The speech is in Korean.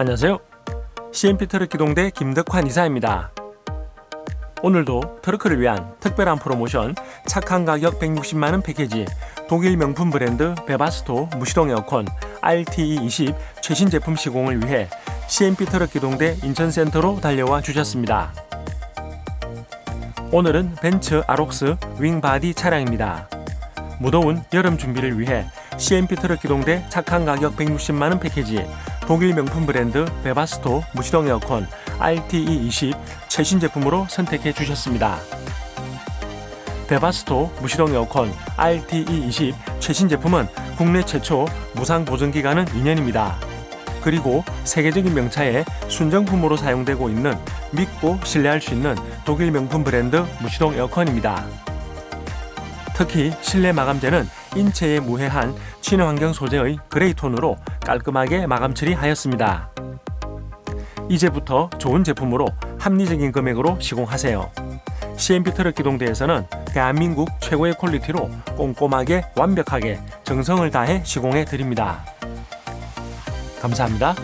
안녕하세요. CMP 트럭 기동대 김덕환 이사입니다. 오늘도 트럭을 위한 특별한 프로모션 착한 가격 160만 원 패키지 독일 명품 브랜드 베바스토 무시동 에어컨 RTE20 최신 제품 시공을 위해 CMP 트럭 기 동대 인천센터로 달려와 주셨습니다. 오늘은 벤츠 아록스 윙바디 차량입니다. 무더운 여름 준비를 위해 CMP 트럭 기 동대 착한 가격 160만 원 패키지 독일 명품 브랜드 베바스토 무시동 에어컨 RTE20 최신 제품으로 선택해 주셨습니다. 베바스토 무시동 에어컨 RTE20 최신 제품은 국내 최초 무상 보증 기간은 2년입니다. 그리고 세계적인 명차에 순정품으로 사용되고 있는 믿고 신뢰할 수 있는 독일 명품 브랜드 무시동 에어컨입니다. 특히 실내 마감재는 인체에 무해한 친환경 소재의 그레이 톤으로 깔끔하게 마감 처리하였습니다. 이제부터 좋은 제품으로 합리적인 금액으로 시공하세요. CMP 트럭 기동대에서는 대한민국 최고의 퀄리티로 꼼꼼하게 완벽하게 정성을 다해 시공해 드립니다. 감사합니다.